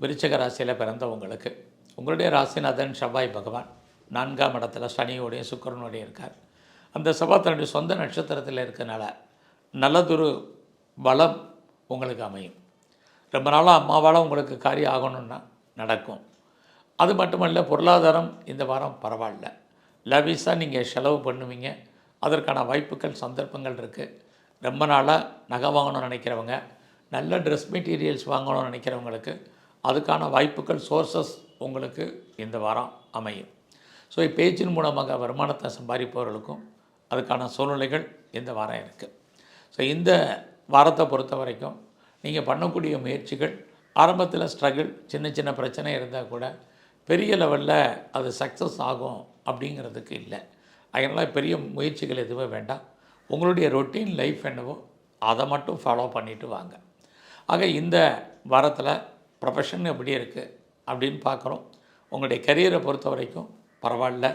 விருச்சக ராசியில் பிறந்தவங்களுக்கு. உங்களுடைய ராசிநாதன் செவ்வாய் பகவான். நான்காம் இடத்துல சனியோடையும் சுக்கிரனோடையும் இருக்கார். அந்த செவ்வாய் தன்னுடைய சொந்த நட்சத்திரத்தில் இருக்கனால நல்லதொரு பலம் உங்களுக்கு அமையும். ரொம்ப நாளாக அம்மாவால் உங்களுக்கு காரியம் ஆகணும்னா நடக்கும். அது மட்டுமல்ல பொருளாதாரம் இந்த வாரம் பரவாயில்ல. லவிஸாக நீங்கள் செலவு பண்ணுவீங்க. அதற்கான வாய்ப்புகள் சந்தர்ப்பங்கள் இருக்குது ரொம்ப நாளாக நகை வாங்கணும்னு நினைக்கிறவங்க நல்ல ட்ரெஸ் மெட்டீரியல்ஸ் வாங்கணும்னு நினைக்கிறவங்களுக்கு அதுக்கான வாய்ப்புகள் சோர்சஸ் உங்களுக்கு இந்த வாரம் அமையும். ஸோ பேச்சின் மூலமாக வருமானத்தை சம்பாதிப்பவர்களுக்கும் அதுக்கான சூழ்நிலைகள் இந்த வாரம் இருக்குது ஸோ இந்த வாரத்தை பொறுத்த வரைக்கும் நீங்கள் பண்ணக்கூடிய முயற்சிகள் ஆரம்பத்தில் ஸ்ட்ரகிள் சின்ன சின்ன பிரச்சனை இருந்தால் கூட பெரிய லெவலில் அது சக்ஸஸ் ஆகும் அப்படிங்கிறதுக்கு இல்லை. அதனால் பெரிய முயற்சிகள் எதுவும் வேண்டாம். உங்களுடைய ரொட்டீன் லைஃப் என்னவோ அதை மட்டும் ஃபாலோ பண்ணிவிட்டு வாங்க. ஆக இந்த வாரத்தில் ப்ரொஃபஷன் எப்படி இருக்குது அப்படின்னு பார்க்குறோம். உங்களுடைய கரியரை பொறுத்த வரைக்கும் பரவாயில்ல.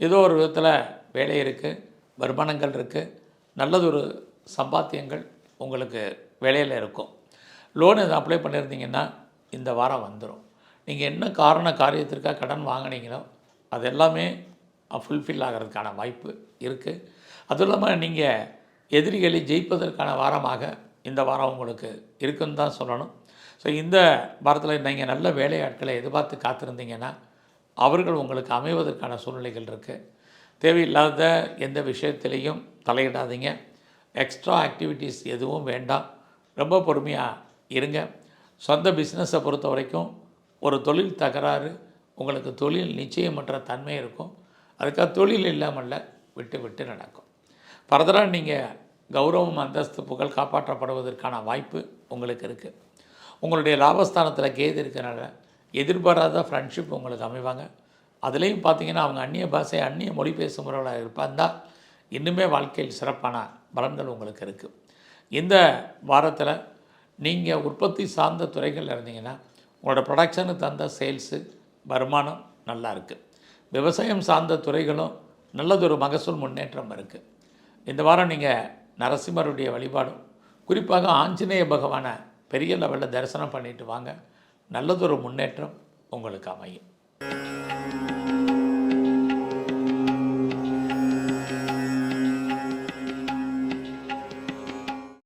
ஏதோ ஒரு விதத்தில் வேலை இருக்குது வருமானங்கள் இருக்குது நல்லதொரு சம்பாத்தியங்கள் உங்களுக்கு வேலையில் இருக்கும். லோன் எதுவும் அப்ளை பண்ணியிருந்தீங்கன்னா இந்த வாரம் வந்துடும் நீங்கள் என்ன காரண காரியத்திற்காக கடன் வாங்கினீங்களோ அது எல்லாமே ஃபுல்ஃபில் ஆகிறதுக்கான வாய்ப்பு இருக்குது அதுவும் இல்லாமல் நீங்கள் எதிரிகளை ஜெயிப்பதற்கான வாரமாக இந்த வாரம் உங்களுக்கு இருக்குன்னு தான் சொல்லணும். ஸோ இந்த வாரத்தில் நீங்கள் நல்ல வேலையாட்களை எதிர்பார்த்து காத்திருந்தீங்கன்னா அவர்கள் உங்களுக்கு அமைவதற்கான சூழ்நிலைகள் இருக்குது தேவையில்லாத எந்த விஷயத்திலையும் தலையிடாதீங்க. எக்ஸ்ட்ரா ஆக்டிவிட்டீஸ் எதுவும் வேண்டாம். ரொம்ப பொறுமையாக இருங்க. சொந்த பிஸ்னஸை பொறுத்த வரைக்கும் ஒரு தொழில் தகராறு உங்களுக்கு தொழில் நிச்சயமற்ற தன்மை இருக்கும். அதுக்காக தொழில் இல்லாமல்ல விட்டு விட்டு நடக்கும். ஃபர்தராக நீங்கள் கௌரவம் அந்தஸ்து புகழ் காப்பாற்றப்படுவதற்கான வாய்ப்பு உங்களுக்கு இருக்குது உங்களுடைய லாபஸ்தானத்தில் கேது இருக்கிறனால எதிர்பாராத ஃப்ரெண்ட்ஷிப் உங்களுக்கு அமைவாங்க. அதுலேயும் பார்த்தீங்கன்னா அவங்க அந்நிய பாஷை அந்நிய மொழி பேசுகிறவர்களாக இருப்பாந்தா இன்னுமே வாழ்க்கையில் சிறப்பான பலன்கள் உங்களுக்கு இருக்குது இந்த வாரத்தில் நீங்கள் உற்பத்தி சார்ந்த துறைகளில் இருந்தீங்கன்னா உங்களோட ப்ரொடக்ஷனுக்கு தந்த சேல்ஸு வருமானம் நல்லா இருக்குது விவசாயம் சார்ந்த துறைகளும் நல்லதொரு மகசூல் முன்னேற்றம் இருக்குது இந்த வாரம் நீங்கள் நரசிம்மருடைய வழிபாடும் குறிப்பாக ஆஞ்சநேய பகவானை பெரிய லெவலில் தரிசனம் பண்ணிட்டு வாங்க. நல்லதொரு முன்னேற்றம் உங்களுக்கு அமையும்.